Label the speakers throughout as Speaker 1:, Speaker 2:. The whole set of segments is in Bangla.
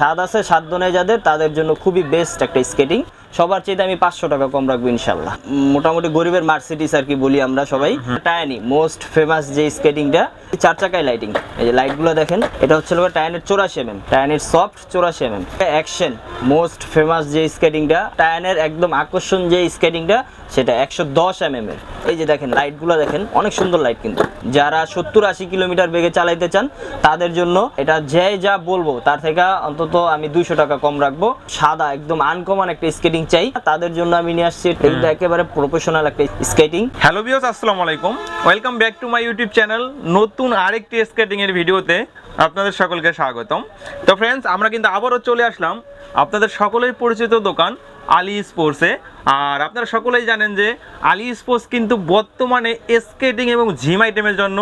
Speaker 1: স্বাদ আছে নেই যাদের তাদের জন্য খুবই বেস্ট একটা স্কেটিং সবার চাইতে আমি পাঁচশো টাকা কম রাখব ইনশাল্লাহ। মোটামুটি গরিবের মার্সিডিস আর কি বলি আমরা সবাই। টায়ানি মোস্ট ফেমাস যে স্কেটিংটা চার চাকায় লাইটিং এই যে লাইটগুলো দেখেন এটা হচ্ছে লোক টায়ানের চৌরাশি এমএম টায়ানের সফট চৌরাশি এমএম অ্যাকশন মোস্ট ফেমাস যে স্কেটিংটা টায়ানের একদম আকর্ষণ যে স্কেটিংটা সেটা একশো দশ এমএম এর। এই যে দেখেন লাইটগুলো দেখেন অনেক সুন্দর লাইট কিন্তু। যারা সত্তর আশি কিলোমিটার বেগে চালাইতে চান তাদের জন্য এটা যে যা বলব তার থেকে অন্তত আমি দুইশো টাকা কম রাখব। সাদা একদম আনকমন একটা স্কেটিং চাই। তাদের জন্য আমি নিয়ে আসছি এটা একেবারে প্রফেশনাল একটা স্কেটিং
Speaker 2: হ্যালো বিয়স আসসালামু আলাইকুম। Welcome back to my YouTube channel নতুন আরেকটি স্কেটিং এর ভিডিওতে আপনাদের সকলকে স্বাগতম। তো ফ্রেন্ডস আমরা কিন্তু আবারও চলে আসলাম আপনাদের সকলের পরিচিত দোকান আলি স্পোর্টসে আর আপনারা সকলেই জানেন যে আলি স্পোর্টস কিন্তু বর্তমানে স্কেটিং এবং জিম আইটেমের জন্য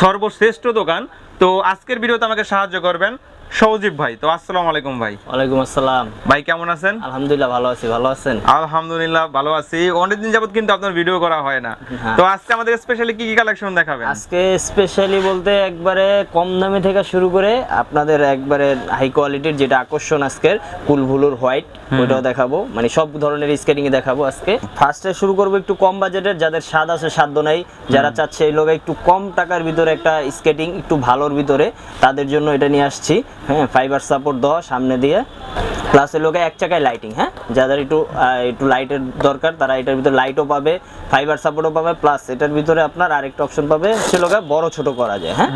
Speaker 2: সর্বশ্রেষ্ঠ দোকান। তো আজকের ভিডিওতে আমাকে সাহায্য করবেন। সৌজিব ভাই তো আসসালামু আলাইকুম ভাই।
Speaker 1: ওয়ালাইকুম আসসালাম।
Speaker 2: ভাই কেমন আছেন?
Speaker 1: আলহামদুলিল্লাহ ভালো আছি ভালো আছেন?
Speaker 2: আলহামদুলিল্লাহ ভালো আছি। অনেকদিন যাবত কিন্তু আপনার ভিডিও করা হয় না।
Speaker 1: হ্যাঁ।
Speaker 2: তো আজকে আমাদের স্পেশালি কি কি কালেকশন দেখাবেন?
Speaker 1: আজকে স্পেশালি বলতে একবারে কম দামে থেকে শুরু করে আপনাদের একবারে হাই কোয়ালিটির যেটা আকর্ষণ আজকের কুলভুলুর হোয়াইট ওইটাও দেখাবো। মানে সব ধরনের স্কেটিং এ দেখাবো আজকে। ফার্স্টে শুরু করব একটু কম বাজেটের যাদের স্বাদ আছে সাধ্য নাই যারা চাচ্ছে এই লোক একটু কম টাকার ভিতরে একটা স্কেটিং একটু ভালোর ভিতরে তাদের জন্য এটা নিয়ে আসছি। হ্যাঁ ফাইবার সাপোর্ট দেওয়া সামনে দিয়ে। প্লাস এর লোকে এক চাকায় লাইটিং হ্যাঁ? যাদের একটু একটু লাইটের দরকার তারা এটার ভিতরে লাইটও পাবে ফাইবার সাপোর্টও পাবে প্লাস এটার ভিতরে আপনার আরেকটা অপশন পাবে সে লোকে বড় ছোট করা যায় হ্যাঁ?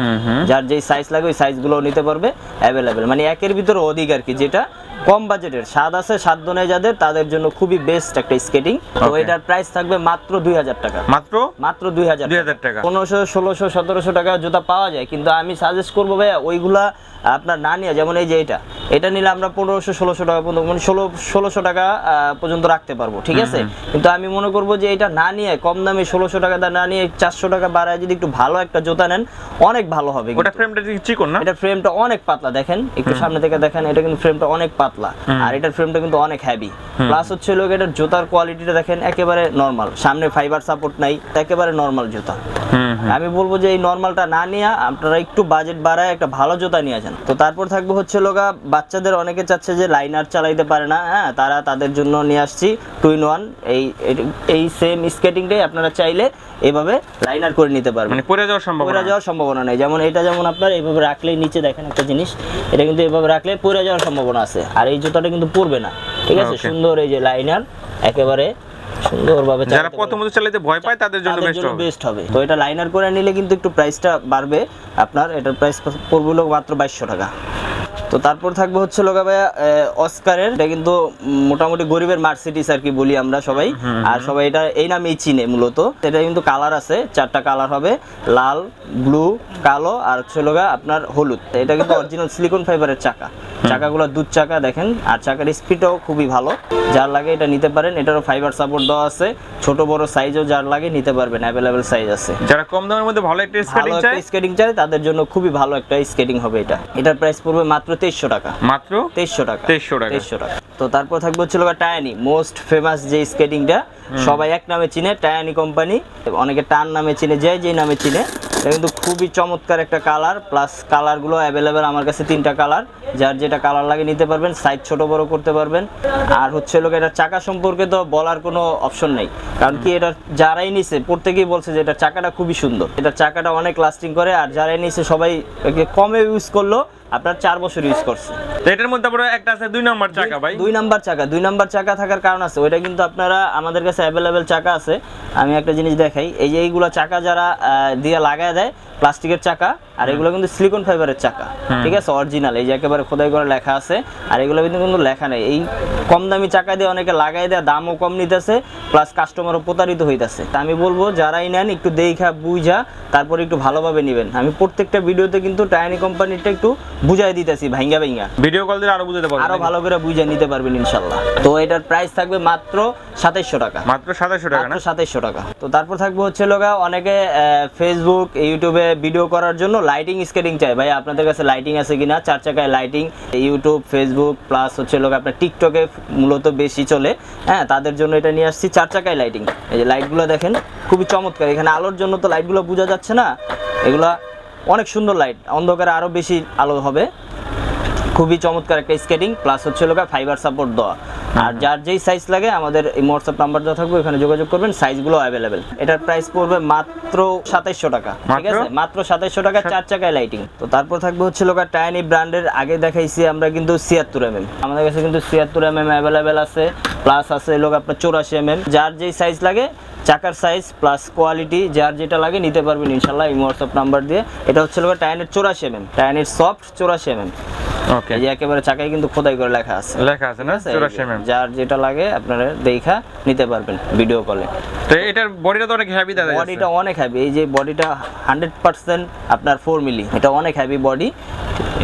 Speaker 1: যার যেই সাইজ লাগে ওই সাইজগুলো নিতে পারবে অ্যাভেলেবেল মানে একের ভিতরে অধিক আর কি যেটা কম বাজেটের স্বাদ আছে সাধ্য নেই যাদের তাদের জন্য খুবই বেস্ট একটা স্কেটিং তো এটার প্রাইস থাকবে মাত্র দুই হাজার টাকা।
Speaker 2: মাত্র?
Speaker 1: মাত্র দুই হাজার
Speaker 2: দুই হাজার টাকা।
Speaker 1: পনেরোশো ষোলোশো সতেরোশো টাকা জুতা পাওয়া যায় কিন্তু আমি সাজেস্ট করব ভাইয়া ওইগুলা আপনার না নিয়ে যেমন এই যে এটা এটা নিলে আমরা পনেরোশো ষোলোশো টাকা পর্যন্ত মানে ষোলো ষোলোশো টাকা পর্যন্ত রাখতে পারব ঠিক আছে? কিন্তু আমি মনে করব যে এটা না নিয়ে কম দামে ষোলোশো টাকা না নিয়ে চারশো টাকা বাড়ায় যদি একটু ভালো একটা জুতা নেন অনেক ভালো হবে
Speaker 2: ওটা ফ্রেমটা চিকন না?
Speaker 1: এটা ফ্রেমটা অনেক পাতলা দেখেন একটু সামনে থেকে দেখেন এটা কিন্তু ফ্রেমটা অনেক পাতলা। আর এটার ফ্রেমটা কিন্তু অনেক হেভি প্লাস হচ্ছে লোক এটার জুতার কোয়ালিটিটা দেখেন একেবারে নর্মাল সামনে ফাইবার সাপোর্ট নাই একেবারে নর্মাল জুতা। আমি বলব যে এই নর্মালটা না নিয়ে আপনারা একটু বাজেট বাড়ায় একটা ভালো জুতা নিয়ে আসেন। তো তারপর থাকবে হচ্ছে লোকা বাচ্চাদের অনেকে চাচ্ছে যে লাইনার চালাইতে পারে না হ্যাঁ তারা তাদের জন্য নিয়ে আসছি টু ইন ওয়ান এই এই- সেম স্কেটিংটাই আপনারা চাইলে এভাবে লাইনার করে নিতে পারবেন।
Speaker 2: মানে পড়ে যাওয়ার সম্ভাবনা
Speaker 1: পড়ে যাওয়ার সম্ভাবনা নেই। যেমন এটা যেমন আপনার এইভাবে রাখলে নিচে দেখেন একটা জিনিস এটা কিন্তু এভাবে রাখলে পড়ে যাওয়ার সম্ভাবনা আছে। আর এই জুতাটা কিন্তু পড়বে না ঠিক আছে? সুন্দর এই যে লাইনার একেবারে সুন্দরভাবে
Speaker 2: যারা প্রথমত চালাতে ভয় পায় তাদের জন্য বেস্ট হবে।
Speaker 1: বেস্ট হবে। তো এটা লাইনার করে নিলে কিন্তু একটু প্রাইসটা বাড়বে। আপনার এটার প্রাইস পড়বে মাত্র বাইশশো টাকা। তো তারপর থাকবে হচ্ছে লোকা ভাইয়া অস্কারের এটা কিন্তু মোটামুটি গরিবের মার্সিডিস আর কি বলি আমরা সবাই। আর সবাই এটা এই নামেই চিনে মূলত। এটা কিন্তু কালার আছে চারটা কালার হবে। লাল ব্লু কালো আর হচ্ছে লোকা আপনার হলুদ। এটা কিন্তু অরিজিনাল সিলিকন ফাইবারের চাকা। চাকাগুলো দুধ চাকা দেখেন আর চাকার স্পিডটাও খুবই ভালো। যার লাগে এটা নিতে পারেন এটারও ফাইবার সাপোর্ট দেওয়া আছে। ছোট বড় সাইজও যার লাগে নিতে পারবেন অ্যাভেলেবেল সাইজ আছে।
Speaker 2: যারা কম দামের মধ্যে ভালো একটা স্কেটিং
Speaker 1: ভালো স্কেটিং চাই তাদের জন্য খুবই ভালো একটা স্কেটিং হবে এটা। এটার প্রাইস পড়বে মাত্র তেইশশো টাকা।
Speaker 2: মাত্র?
Speaker 1: তেইশশো টাকা।
Speaker 2: 2300 টাকা।
Speaker 1: তেইশশো টাকা। তো তারপর থাকবে হচ্ছে টায়ানি মোস্ট ফেমাস যে স্কেটিংটা সবাই এক নামে চিনে টায়ানি কোম্পানি অনেকে টান নামে চিনে যে যে নামে চিনে। এটা কিন্তু খুবই চমৎকার একটা কালার প্লাস কালারগুলো অ্যাভেলেবেল আমার কাছে তিনটা কালার যার যেটা কালার লাগে নিতে পারবেন সাইজ ছোট বড় করতে পারবেন। আর হচ্ছে লোক এটা চাকা সম্পর্কে তো বলার কোনো অপশন নেই। কারণ কি, এটা যারাই নিছে, প্রত্যেকেই বলছে যে এটা চাকাটা খুবই সুন্দর। এটা চাকাটা অনেক লাস্টিং করে, আর যারাই নিছে, সবাই কমে ইউজ করল। আপনার চার বছর ইউজ করছে।
Speaker 2: এটার মধ্যে আবার একটা আছে দুই নম্বর চাকা ভাই।
Speaker 1: দুই নাম্বার চাকা। দুই নাম্বার চাকা থাকার কারণ আছে। ওইটা কিন্তু আপনারা আমাদের কাছে অ্যাভেলেবেল চাকা আছে। আমি একটা জিনিস দেখাই। এই যে এইগুলো চাকা যারা দিয়ে লাগায় দেয় প্লাস্টিকের চাকা আর এগুলো কিন্তু সিলিকন ফাইবারের চাকা। ঠিক আছে? অরিজিনাল এই যে একেবারে খোদাই করে লেখা আছে। আর এগুলো কিন্তু কিন্তু লেখা নেই। এই কম দামি চাকা দিয়ে অনেকে লাগাই দেয় দামও কম নিতেছে প্লাস কাস্টমারও প্রতারিত হইতাছে। তা আমি বলব যারাই নেন একটু দেখা বুঝা তারপর একটু ভালোভাবে নেবেন। আমি প্রত্যেকটা ভিডিওতে কিন্তু টাইনি কোম্পানিটা একটু বুঝাই দিতেছি ভাইঙ্গা ভাইঙ্গা।
Speaker 2: ভিডিও কল দিলে আরও বুঝাতে
Speaker 1: বুঝতে
Speaker 2: আরও
Speaker 1: ভালো করে বুঝে নিতে পারবেন ইনশাল্লাহ তো এটার প্রাইস থাকবে মাত্র সাতাইশশো টাকা।
Speaker 2: মাত্র সাতাশশো টাকা না?
Speaker 1: মাত্র সাতাইশশো টাকা। তো তারপর থাকবে হচ্ছে লোকা অনেকে ফেসবুক ইউটিউবে ভিডিও করার জন্য লাইটিং স্কেটিং চাই ভাই আপনাদের কাছে লাইটিং আছে কিনা? চার চাকায় লাইটিং ইউটিউব ফেসবুক প্লাস হচ্ছে লোক আপনার টিকটকে মূলত বেশি চলে। হ্যাঁ তাদের জন্য এটা নিয়ে আসছি চার চাকায় লাইটিং এই যে লাইটগুলো দেখেন খুবই চমৎকার। এখানে আলোর জন্য তো লাইটগুলো বোঝা যাচ্ছে না। এগুলা অনেক সুন্দর লাইট অন্ধকারে আরও বেশি আলো হবে। খুবই চমৎকার একটা স্কেটিং প্লাস হচ্ছে লোকা ফাইবার সাপোর্ট দেওয়া। আর যার যেই সাইজ লাগে আমাদের এই হোয়াটসঅ্যাপ নাম্বার দেওয়া থাকবে ওখানে যোগাযোগ করবেন সাইজগুলো অ্যাভেলেবেল এটার প্রাইস পড়বে মাত্র সাতাইশশো টাকা ঠিক আছে? মাত্র সাতাইশশো টাকা চার চাকায় লাইটিং তো তারপর থাকবে হচ্ছে লোকা টাইনি ব্র্যান্ডের আগে দেখাইছি আমরা কিন্তু ছিয়াত্তর এম আমাদের কাছে কিন্তু ছিয়াত্তর এম এম অ্যাভেলেবেল আছে প্লাস আছে লোক আপনার চৌরাশি এম এম যার যেই সাইজ লাগে চাকার সাইজ প্লাস কোয়ালিটি যার যেটা লাগে নিতে পারবেন ইনশাল্লাহ এই হোয়াটসঅ্যাপ নাম্বার দিয়ে। এটা হচ্ছে লোক টাইনের চৌরাশি এম এম টাইনের সফট চৌরাশি এম এম
Speaker 2: ওকে
Speaker 1: এই যে একেবারে চাকায় কিন্তু খোদাই করে লেখা আছে।
Speaker 2: লেখা আছে না?
Speaker 1: ঠিক আছে? এই যে,
Speaker 2: চুরাশি এমএম
Speaker 1: যার যেটা লাগে আপনারা দেখা নিতে পারবেন ভিডিও কলে
Speaker 2: তো এটার বডিটা তো অনেক হেভি দাদা
Speaker 1: বডিটা অনেক হেভি এই যে বডিটা হান্ড্রেড পার্সেন্ট আপনার ফোর মিলি এটা অনেক হেভি বডি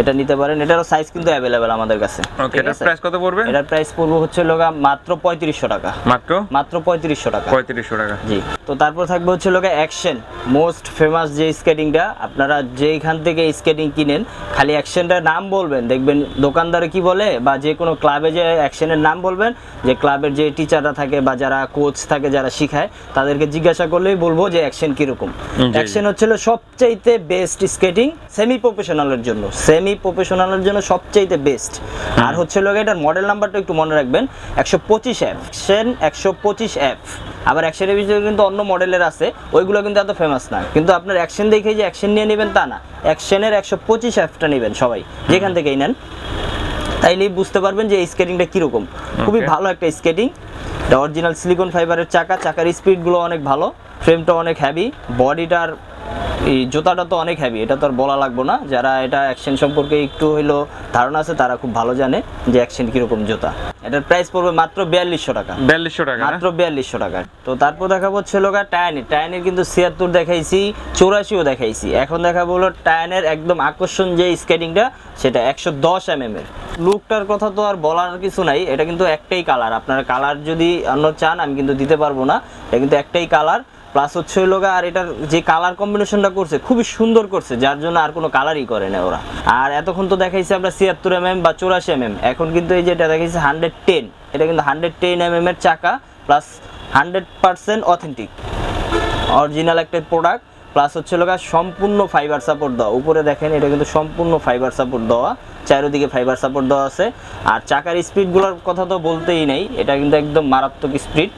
Speaker 1: এটা নিতে পারেন। এটারও সাইজ কিন্তু অ্যাভেলেবেল আমাদের কাছে।
Speaker 2: ওকে এটার প্রাইস কত পড়বে?
Speaker 1: এটার প্রাইস পড়বে হচ্ছে লোকা মাত্র পঁয়ত্রিশশো টাকা।
Speaker 2: মাত্র?
Speaker 1: মাত্র পঁয়ত্রিশশো টাকা।
Speaker 2: পঁয়ত্রিশশো টাকা।
Speaker 1: জি। তো তারপর থাকবে হচ্ছে লোকে অ্যাকশন মোস্ট ফেমাস যে স্কেটিংটা আপনারা যেইখান থেকে স্কেটিং কিনেন খালি অ্যাকশনটার নাম বলবেন। দেখবেন দোকানদারে কি বলে বা যে কোনো ক্লাবে যে অ্যাকশনের নাম বলবেন যে ক্লাবের যে টিচাররা থাকে বা যারা কোচ থাকে যারা শিখায় তাদেরকে জিজ্ঞাসা করলেই বলব যে অ্যাকশন কীরকম। অ্যাকশন হচ্ছিল সবচাইতে বেস্ট স্কেটিং সেমি প্রফেশনালের জন্য। সেমি প্রফেশনালের জন্য সবচাইতে বেস্ট আর হচ্ছে লোক এটার মডেল নাম্বারটা একটু মনে রাখবেন একশো পঁচিশ এফ সেন একশো পঁচিশ এফ আবার অ্যাকশনের ভিতরে কিন্তু অন্য মডেলের আছে ওইগুলো কিন্তু এত ফেমাস না। কিন্তু আপনার অ্যাকশন দেখে যে অ্যাকশন নিয়ে নেবেন তা না। অ্যাকশনের একশো পঁচিশ এফটা নেবেন সবাই যেখান থেকেই নেন। তাইলেই বুঝতে পারবেন যে এই স্কেটিংটা কীরকম। খুবই ভালো একটা স্কেটিং এটা অরিজিনাল সিলিকন ফাইবারের চাকা চাকার স্পিডগুলো অনেক ভালো ফ্রেমটা অনেক হ্যাভি বডিটার এই জুতাটা তো অনেক হ্যাভি এটা তো আর বলা লাগবে না। যারা এটা অ্যাকশন সম্পর্কে একটু হইল ধারণা আছে তারা খুব ভালো জানে যে অ্যাকশন কীরকম জুতা। এটার প্রাইস পড়বে মাত্র বিয়াল্লিশশো টাকা।
Speaker 2: বিয়াল্লিশশো টাকা
Speaker 1: মাত্র বিয়াল্লিশশো টাকা। তো তারপর দেখাবো হচ্ছে লোকা টায়ানি টায়ানের কিন্তু ছিয়াত্তর দেখাইছি চৌরাশিও দেখাইছি। এখন দেখাবো হলো টায়ানের একদম আকর্ষণ যে স্কেটিংটা সেটা একশো দশ এম এর লুকটার কথা তো আর বলার কিছু নাই এটা কিন্তু একটাই কালার আপনার কালার যদি অন্য চান আমি কিন্তু দিতে পারব না। এটা কিন্তু একটাই কালার প্লাস হচ্ছে গা আর এটার যে কালার কম্বিনেশনটা করছে, খুবই সুন্দর করছে, যার জন্য আর কোনো কালারই করে না ওরা। আর এতক্ষণ তো দেখাইছে আমরা ছিয়াত্তর এম এম বা চৌরাশি এম এম এখন কিন্তু এই যেটা দেখাইছে হান্ড্রেড টেন এটা কিন্তু হান্ড্রেড টেন এম এর চাকা plus hundred percent authentic original একটা প্রোডাক্ট প্লাস হচ্ছে লোকা সম্পূর্ণ ফাইবার সাপোর্ট দেওয়া। উপরে দেখেন, এটা কিন্তু সম্পূর্ণ ফাইবার সাপোর্ট দেওয়া। চারিদিকে ফাইবার সাপোর্ট দেওয়া আছে। আর চাকার স্পিডগুলোর কথা তো বলতেই নেই এটা কিন্তু একদম মারাত্মক স্পিড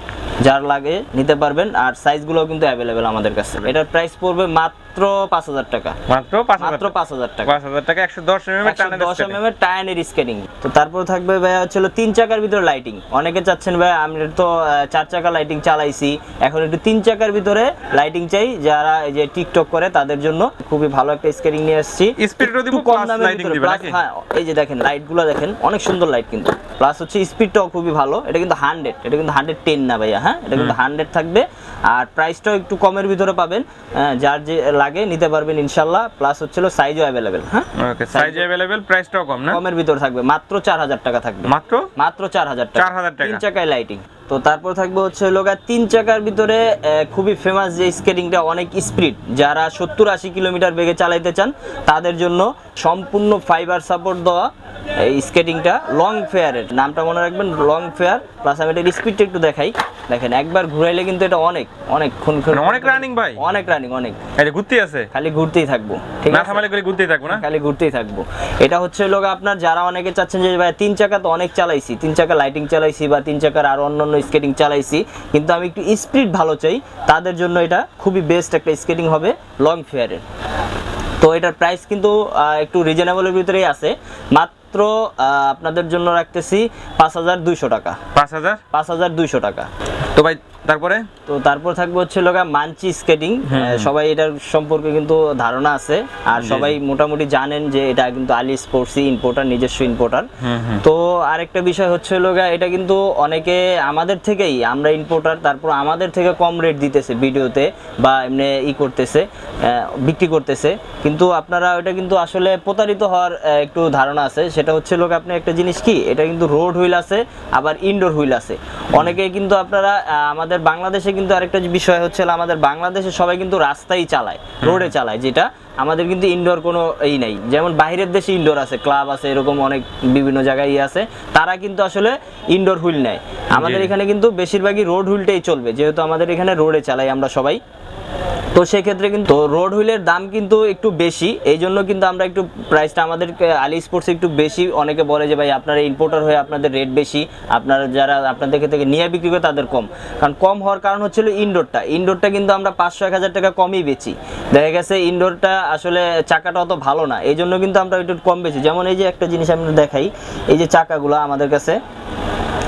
Speaker 1: যার লাগে নিতে পারবেন। আর সাইজগুলো কিন্তু অ্যাভেলেবেল আমাদের কাছে। এটার প্রাইস পড়বে মাত্র পাঁচ হাজার টাকা।
Speaker 2: মাত্র পাঁচ হাজার
Speaker 1: মাত্র পাঁচ হাজার টাকা।
Speaker 2: পাঁচ হাজার টাকা একশো দশ এমএম
Speaker 1: দশ এম এর টায়ানের স্কেটিং তো তারপর থাকবে ভাইয়া হচ্ছিল তিন চাকার ভিতরে লাইটিং অনেকে চাচ্ছেন ভাই আমি তো চার চাকা লাইটিং চালাইছি। এখন একটু তিন চাকার ভিতরে লাইটিং চাই যারা এই যে টিকটক করে তাদের জন্য খুবই ভালো একটা স্কেটিং নিয়ে আসছি। একটু কম দামের ভিতরে? হ্যাঁ এই যে দেখেন লাইটগুলো দেখেন অনেক সুন্দর লাইট কিন্তু। প্লাস হচ্ছে স্পিডটাও খুবই ভালো। এটা কিন্তু হান্ড্রেড এটা কিন্তু হান্ড্রেড টেন না ভাইয়া হ্যাঁ? এটা কিন্তু হান্ড্রেড থাকবে। আর প্রাইসটাও একটু কমের ভিতরে পাবেন। আহ, যার যে লাগে নিতে পারবেন ইনশাল্লাহ। প্লাস হচ্ছিল সাইজও অ্যাভেলেবেল হ্যাঁ?
Speaker 2: সাইজ অ্যাভেলেবেল প্রাইসটাও কম না?
Speaker 1: কমের ভিতরে থাকবে। মাত্র চার হাজার টাকা থাকবে।
Speaker 2: মাত্র?
Speaker 1: মাত্র চার হাজার টাকা।
Speaker 2: 4,000 টাকা।
Speaker 1: তিন চাকায় লাইটিং তো তারপর থাকবে হচ্ছে লোকা তিন চাকার ভিতরে খুবই ফেমাস যে স্কেটিংটা অনেক স্পিড যারা সত্তর আশি কিলোমিটার বেগে চালাইতে চান তাদের জন্য সম্পূর্ণ ফাইবার সাপোর্ট দেওয়া এই স্কেটিংটা লং ফেয়ারের নামটা মনে রাখবেন লং ফেয়ার প্লাস আমি এটার স্পিডটা একটু দেখাই। দেখেন একবার ঘুরাইলে কিন্তু এটা অনেক অনেক খুন খুন
Speaker 2: মানে অনেক রানিং ভাই?
Speaker 1: অনেক রানিং অনেক।
Speaker 2: এটা ঘুরতে আছে?
Speaker 1: খালি ঘুরতেই থাকব ঠিক
Speaker 2: না থামালে করে ঘুরতেই থাকব না?
Speaker 1: খালি ঘুরতেই থাকব। এটা হচ্ছে লোক আপনার যারা অনেকে চাচ্ছেন যে ভাই তিন চাকা তো অনেক চালাইছি তিন চাকা লাইটিং চালাইছি বা তিন চাকার আর অন্যান্য স্কেটিং চালাইছি কিন্তু আমি একটু স্পিড ভালো চাই তাদের জন্য এটা খুবই বেস্ট একটা স্কেটিং হবে লং ফেয়ারের তো এটার প্রাইস কিন্তু একটু রিজনেবলের ভিতরেই আছে। মাত্র আহ, আপনাদের জন্য রাখতেছি পাঁচ হাজার দুইশো টাকা।
Speaker 2: পাঁচ হাজার?
Speaker 1: পাঁচ হাজার দুইশো টাকা।
Speaker 2: তো ভাই তারপরে?
Speaker 1: তো তারপর থাকবে হচ্ছে লোকা মানচি স্কেটিং। সবাই এটার সম্পর্কে কিন্তু ধারণা আছে। আর সবাই মোটামুটি জানেন যে এটা কিন্তু আলি স্পোর্টসই ইম্পোর্টার নিজস্ব ইম্পোর্টার তো আরেকটা বিষয় হচ্ছে লোকা এটা কিন্তু অনেকে আমাদের থেকেই আমরা ইম্পোর্টার তারপর আমাদের থেকে কম রেট দিতেছে ভিডিওতে বা এমনি ই করতেছে বিক্রি করতেছে। কিন্তু আপনারা ওটা কিন্তু আসলে প্রতারিত হওয়ার একটু ধারণা আছে। সেটা হচ্ছে লোক আপনি একটা জিনিস কি এটা কিন্তু রোড হুইল আছে আবার ইনডোর হুইল আছে। অনেকে কিন্তু আপনারা আহ, আমাদের বাংলাদেশে কিন্তু আরেকটা বিষয় হচ্ছে আমাদের বাংলাদেশে সবাই কিন্তু রাস্তায় চালায় রোডে চালায় যেটা আমাদের কিন্তু ইনডোর কোনো এই নাই। যেমন বাইরের দেশে ইনডোর আছে ক্লাব আছে এরকম অনেক বিভিন্ন জায়গায় ইয়ে আছে তারা কিন্তু আসলে ইনডোর হুইল নেয়। আমাদের এখানে কিন্তু বেশিরভাগই রোড হুইলটাই চলবে যেহেতু আমাদের এখানে রোডে চালাই আমরা সবাই। তো সেক্ষেত্রে কিন্তু রোড হুইলের দাম কিন্তু একটু বেশি। এই জন্য কিন্তু আমরা একটু প্রাইসটা আমাদেরকে আলি স্পোর্টস একটু বেশি। অনেকে বলে যে, ভাই, আপনারা ইম্পোর্টার হয়ে আপনাদের রেট বেশি। আপনারা যারা আপনাদের থেকে নিয়ে বিক্রি করে তাদের কম। কারণ কম হওয়ার কারণ হচ্ছিল ইনডোরটা ইনডোরটা কিন্তু আমরা পাঁচশো, এক হাজার টাকা কমই বেচি। দেখা গেছে ইনডোরটা আসলে চাকাটা অত ভালো না। এই জন্য কিন্তু আমরা একটু কম বেচি। যেমন এই যে একটা জিনিস আমরা দেখাই। এই যে চাকাগুলো আমাদের কাছে।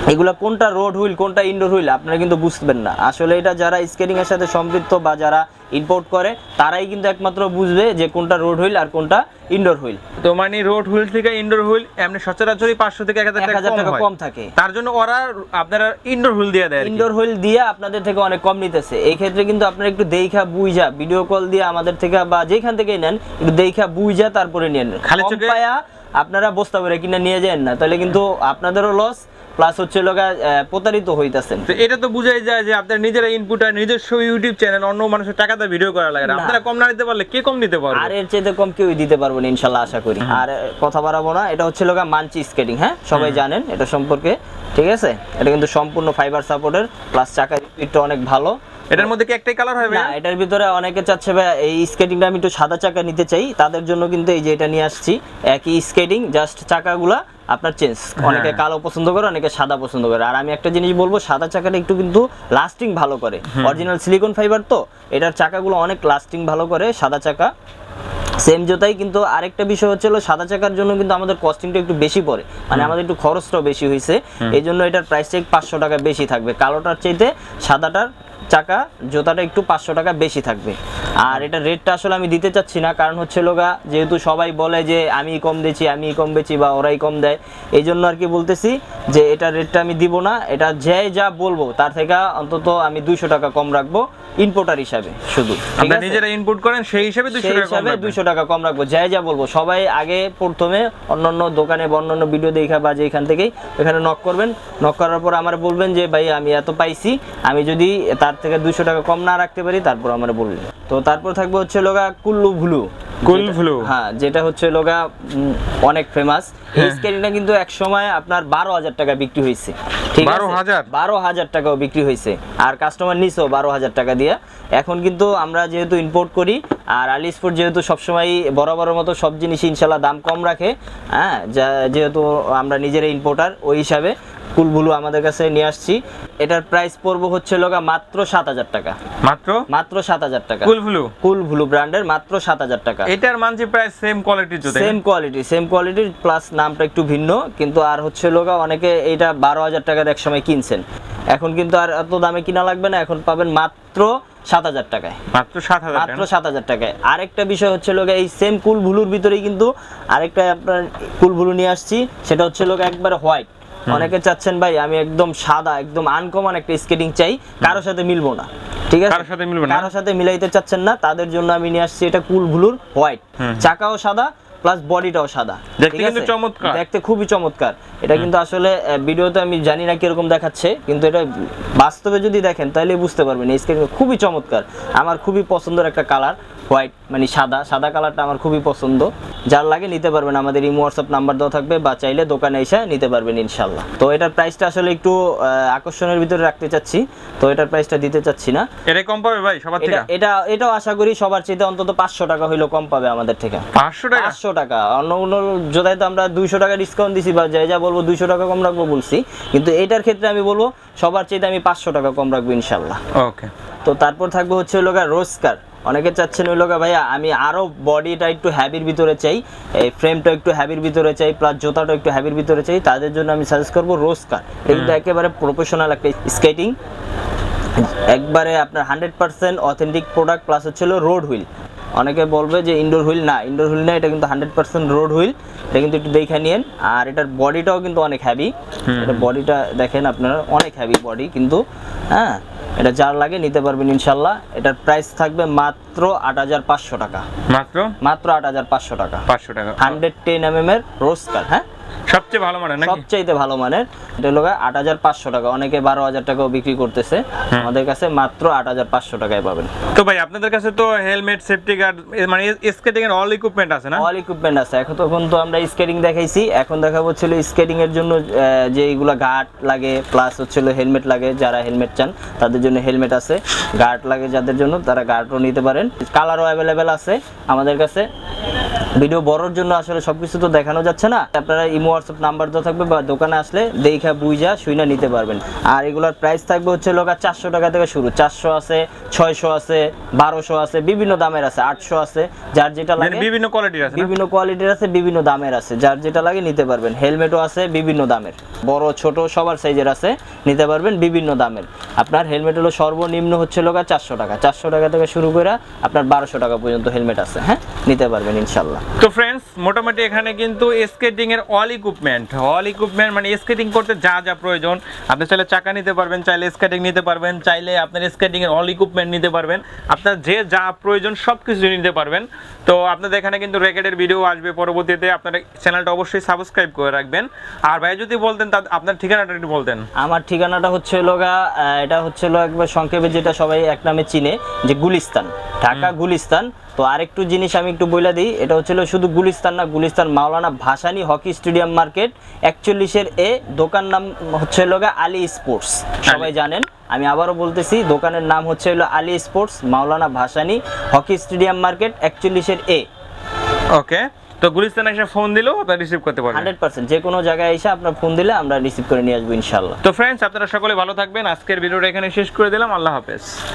Speaker 1: এগুলো কোনটা রোড হুইল কোনটা ইনডোর হুইল আপনারা কিন্তু বুঝবেন না। আসলে এটা যারা স্কেটিং এর সাথে সম্পৃক্ত বা যারা ইম্পোর্ট করে তারাই কিন্তু একমাত্র বুঝবে যে কোনটা রোড হুইল আর কোনটা ইনডোর হুইল
Speaker 2: তো মানে রোড হুইল থেকে ইনডোর হুইল এমনি সচরাচরই পাঁচশো থেকে এক হাজার টাকা কম
Speaker 1: থাকে।
Speaker 2: তার জন্য ওরা আপনারা ইনডোর হুইল দিয়ে দেয়
Speaker 1: ইনডোর হুইল দিয়ে আপনাদের থেকে অনেক কম নিতেছে। এই ক্ষেত্রে কিন্তু আপনারা একটু দেখা বুঝা ভিডিও কল দিয়ে আমাদের থেকে বা যেখান থেকে নেন একটু দেখা বুঝা তারপরে নেন।
Speaker 2: খালি চোখে-
Speaker 1: আপনারা বস্তা করে কিনে নিয়ে যান না তাহলে কিন্তু আপনাদেরও লস প্লাস হচ্ছে লোকা প্রতারিত হইতাছেন।
Speaker 2: তো এটা তো বুঝাই যায় যে আপনার নিজেরা ইনপুট আর নিজস্ব ইউটিউব চ্যানেল অন্য মানুষের টাকাতে ভিডিও করা লাগে না। আপনারা কম না নিতে পারলে কে কম নিতে পারবে?
Speaker 1: আর এর চাইতে কম কেউই দিতে পারব না ইনশাল্লাহ আশা করি। আর কথা বাড়াবো না এটা হচ্ছে লোকা মানচি স্কেটিং হ্যাঁ? সবাই জানেন এটা সম্পর্কে ঠিক আছে? এটা কিন্তু সম্পূর্ণ ফাইবার সাপোর্টের প্লাস চাকার স্পিডটা অনেক ভালো।
Speaker 2: এটার মধ্যে কি একটাই কালার হবে?
Speaker 1: না এটার ভিতরে অনেকে চাচ্ছে ভাই এই স্কেটিংটা আমি একটু সাদা চাকা নিতে চাই। তাদের জন্য কিন্তু এই যে এটা নিয়ে আসছি একই স্কেটিং জাস্ট চাকাগুলা আপনার চেঞ্জ অনেকে কালো পছন্দ করে অনেকে সাদা পছন্দ করে। আর আমি একটা জিনিস বলব সাদা চাকাটা একটু কিন্তু লাস্টিং ভালো করে। অরিজিনাল সিলিকন ফাইবার তো এটার চাকাগুলো অনেক লাস্টিং ভালো করে সাদা চাকা। সেম জোতাই কিন্তু আরেকটা বিষয় হচ্ছে হলো সাদা চাকার জন্য কিন্তু আমাদের কস্টিংটা একটু বেশি পড়ে। মানে আমাদের একটু খরচটাও বেশি হয়েছে এই জন্য এটার প্রাইসটা পাঁচশো টাকা বেশি থাকবে। কালোটার চাইতে সাদাটার চাকা, জোতাটা একটু পাঁচশো টাকা বেশি থাকবে। আর এটা রেটটা আসলে আমি দিতে চাচ্ছি না, কারণ হচ্ছে লোগা, যেহেতু সবাই বলে যে আমি কম দিচ্ছি, আমি কম বেছি বা ওরাই কম দেয়, এই জন্য আর কি বলতেছি যে এটা রেটটা আমি দিব না, এটা যে যা বলব, তার থেকে অন্তত আমি দুইশো টাকা কম রাখব। ইম্পোর্টার হিসাবে শুধু আছে?
Speaker 2: নিজেরা ইনপুট করেন সেই হিসেবে দুশো
Speaker 1: সেই
Speaker 2: টাকা কম
Speaker 1: হিসাবে
Speaker 2: রাখবেন।
Speaker 1: দুইশো টাকা কম রাখব। যাই যা বলব সবাই আগে প্রথমে অন্যান্য দোকানে বা অন্যান্য ভিডিও দেখা বা যেখান থেকেই এখানে নক করবেন। নক করার পর আমার বলবেন যে ভাই আমি এত পাইছি আমি যদি তার থেকে দুইশো টাকা কম না রাখতে পারি তারপর আমার বলবেন। তো তারপর থাকবে হচ্ছে লোগা কুল্লু ভুলু।
Speaker 2: কুল
Speaker 1: যেটা-
Speaker 2: ভুলু।
Speaker 1: হ্যাঁ যেটা হচ্ছে লোগা অনেক ফেমাস এই স্কেটিংটা কিন্তু এক সময় আপনার বারো হাজার টাকা বিক্রি হয়েছে। ঠিক আছে?
Speaker 2: 12,000?
Speaker 1: বারো হাজার টাকাও বিক্রি হয়েছে। আর কাস্টমার নিছেও বারো হাজার টাকা দিয়ে। এখন কিন্তু আমরা যেহেতু ইম্পোর্ট করি আর আলি স্পোর্ট যেহেতু সবসময় বরাবরের মতো সব জিনিস ইনশাল্লাহ দাম কম রাখে হ্যাঁ যা- যেহেতু আমরা নিজেরা ইম্পোর্টার ওই হিসাবে কুলবুলু আমাদের কাছে নিয়ে আসছি। এটার প্রাইস পড়ব হচ্ছে লোকা মাত্র সাত হাজার টাকা।
Speaker 2: মাত্র?
Speaker 1: মাত্র সাত হাজার টাকা।
Speaker 2: কুল ভুলু
Speaker 1: কুল ভুলু ব্র্যান্ডের মাত্র সাত হাজার টাকা।
Speaker 2: এটার মানছি প্রায় সেম কোয়ালিটির জুতো
Speaker 1: সেম কোয়ালিটি সেম কোয়ালিটির প্লাস নামটা একটু ভিন্ন কিন্তু আর হচ্ছে লোকা অনেকে এটা বারো হাজার টাকার এক সময় কিনছেন। এখন কিন্তু আর এত দামে কিনা লাগবে না এখন পাবেন মাত্র সাত হাজার টাকায়।
Speaker 2: মাত্র সাত হাজার
Speaker 1: মাত্র সাত হাজার টাকায়। আরেকটা বিষয় হচ্ছে লোক এই সেম কুল ভুলুর ভিতরেই কিন্তু আরেকটা আপনার কুল ভুলু নিয়ে আসছি সেটা হচ্ছে লোক একবারে হোয়াইট অনেকে চাচ্ছেন ভাই আমি একদম সাদা একদম আনকমন একটা স্কেটিং চাই কারোর সাথে মিলবো না। ঠিক আছে?
Speaker 2: কারোর সাথে মিলবে না?
Speaker 1: কারোর সাথে মিলাইতে চাচ্ছেন না তাদের জন্য আমি নিয়ে আসছি এটা কুল ভুলুর হোয়াইট চাকাও সাদা প্লাস বডিটাও সাদা।
Speaker 2: দেখতে কিন্তু চমৎকার।
Speaker 1: দেখতে খুবই চমৎকার। এটা কিন্তু আসলে ভিডিওতে আমি জানি না কীরকম দেখাচ্ছে কিন্তু এটা বাস্তবে যদি দেখেন তাহলে বুঝতে পারবেন এই স্কেটিং খুবই চমৎকার। আমার খুবই পছন্দের একটা কালার হোয়াইট মানে সাদা। সাদা কালারটা আমার খুবই পছন্দ। যার লাগে নিতে পারবেন আমাদের ইমো হোয়াটসঅ্যাপ নাম্বার দেওয়া থাকবে বা চাইলে দোকানে এসে নিতে পারবেন ইনশাল্লাহ তো এটার প্রাইসটা আসলে একটু আকর্ষণের ভিতরে রাখতে চাচ্ছি। তো এটার প্রাইসটা দিতে চাচ্ছি না।
Speaker 2: এটাই কম পাবে ভাই সবার থেকে?
Speaker 1: এটা এটা এটাও আশা করি সবার চেয়ে অন্তত পাঁচশো টাকা হইলেও কম পাবে আমাদের থেকে।
Speaker 2: পাঁচশো টাকা?
Speaker 1: পাঁচশো টাকা। অন্য অন্য জোতায় তো আমরা দুইশো টাকা ডিসকাউন্ট দিছি বা যাই যা বলব দুইশো টাকা কম রাখব বলছি। কিন্তু এটার ক্ষেত্রে আমি বলব সবার চেয়ে আমি পাঁচশো টাকা কম রাখব ইনশাল্লাহ।
Speaker 2: ওকে।
Speaker 1: তো তারপর থাকবে হচ্ছে লোকা রোজকার অনেকে চাচ্ছেন ওই লোকা ভাইয়া আমি আরও বডিটা একটু হ্যাবির ভিতরে চাই এই ফ্রেমটা একটু হ্যাবির ভিতরে চাই প্লাস জুতাটা একটু হ্যাবির ভিতরে চাই তাদের জন্য আমি সাজেস্ট করব রোজকার এটা একেবারে প্রফেশনাল একটা স্কেটিং একবারে আপনার hundred percent authentic product plus হচ্ছে রোড হুইল অনেকে বলবে যে ইনডোর হুইল না ইনডোর হুইল না এটা কিন্তু হান্ড্রেড পার্সেন্ট রোড হুইল। এটা কিন্তু একটু দেখে নিন আর এটার বডিটাও কিন্তু অনেক হ্যাভি এটা বডিটা দেখেন আপনারা অনেক হ্যাভি বডি কিন্তু হ্যাঁ? এটা যার লাগে নিতে পারবেন ইনশাল্লাহ। এটার প্রাইস থাকবে মাত্র আট হাজার পাঁচশো টাকা।
Speaker 2: মাত্র?
Speaker 1: মাত্র আট হাজার পাঁচশো টাকা।
Speaker 2: পাঁচশো টাকা।
Speaker 1: হান্ড্রেড টেন এম এম এর রোজকার হ্যাঁ?
Speaker 2: সবচেয়ে ভালো মানের
Speaker 1: সবচাইতে ভালো মানের। এটা হলো আট হাজার পাঁচশো টাকা। অনেকে বারো হাজার টাকাও বিক্রি করতেছে। আমাদের কাছে মাত্র আট হাজার পাঁচশো টাকায় পাবেন।
Speaker 2: তো ভাই আপনাদের কাছে তো হেলমেট সেফটি গার্ড মানে স্কেটিং এর অল ইকুইপমেন্ট আছে না?
Speaker 1: অল ইকুইপমেন্ট আছে। এখন তখন তো আমরা স্কেটিং দেখাইছি। এখন দেখাবো হচ্ছিল স্কেটিং এর জন্য যে এইগুলা গার্ড লাগে প্লাস হচ্ছিল হেলমেট লাগে যারা হেলমেট চান তাদের জন্য হেলমেট আছে। গার্ড লাগে যাদের জন্য তারা গার্ডও নিতে পারেন। কালারও অ্যাভেলেবেল আছে আমাদের কাছে। ভিডিও বড়র জন্য আসলে সবকিছু তো দেখানো যাচ্ছে না। আপনারা ইমো হোয়াটসঅ্যাপ নাম্বার তো থাকবে বা দোকানে আসলে দেখা বুঝা শুইনা নিতে পারবেন। আর এগুলোর প্রাইস থাকবে হচ্ছে লোক চারশো টাকা থেকে শুরু। চারশো আছে ছয়শো আছে বারোশো আছে বিভিন্ন দামের আছে আটশো আছে। যার যেটা লাগে
Speaker 2: বিভিন্ন কোয়ালিটির আছে
Speaker 1: বিভিন্ন কোয়ালিটির আছে বিভিন্ন দামের আছে। যার যেটা লাগে নিতে পারবেন। হেলমেটও আছে বিভিন্ন দামের। বড় ছোট সবার সাইজের আছে নিতে পারবেন বিভিন্ন দামের। আপনার হেলমেট হলো সর্বনিম্ন হচ্ছে লোকা চারশো টাকা। চারশো টাকা থেকে শুরু করে আপনার বারোশো টাকা পর্যন্ত হেলমেট আছে হ্যাঁ? নিতে পারবেন ইনশাল্লাহ।
Speaker 2: তো ফ্রেন্ডস মোটামুটি এখানে কিন্তু স্কেটিং এর অল ইকুইপমেন্ট অল ইকুইপমেন্ট মানে স্কেটিং করতে যা যা প্রয়োজন। আপনি চাইলে চাকা নিতে পারবেন চাইলে স্কেটিং নিতে পারবেন চাইলে আপনার স্কেটিং এর অল ইকুইপমেন্ট নিতে পারবেন। আপনার যে যা প্রয়োজন সব কিছু নিতে পারবেন। তো আপনাদের এখানে কিন্তু র্যাকেটের ভিডিও আসবে পরবর্তীতে আপনার চ্যানেলটা অবশ্যই সাবস্ক্রাইব করে রাখবেন। আর ভাই যদি বলতেন তা আপনার ঠিকানাটা একটু বলতেন।
Speaker 1: আমার ঠিকানাটা হচ্ছে লোগা এটা হচ্ছে একবার সংক্ষেপে যেটা সবাই এক নামে চিনে যে গুলিস্তান ঢাকা গুলিস্তান। তো আরেকটু জিনিস আমি একটু বলে দিই এটা হচ্ছে হলো শুধু গুলিস্তান না Gulistan Maulana Bhashani hockey stadium market একচল্লিশের এ দোকান নাম হচ্ছে লোগা আলী স্পোর্টস। সবাই জানেন আমি আবারও বলতেছি দোকানের নাম হচ্ছে হলো Ali sports Maulana Bhashani hockey stadium market একচল্লিশের এ।
Speaker 2: ওকে তো গুলিস্তান এসে ফোন দিলেও আপনার রিসিভ করতে পারবেন।
Speaker 1: হান্ড্রেড পার্সেন্ট যে কোনো জায়গায় এসে আপনার ফোন দিলে আমরা রিসিভ করে নিয়ে আসব ইনশাল্লাহ
Speaker 2: তো ফ্রেন্ডস আপনারা সকলে ভালো থাকবেন আজকের ভিডিওটা এখানে শেষ করে দিলাম আল্লাহ হাফেজ।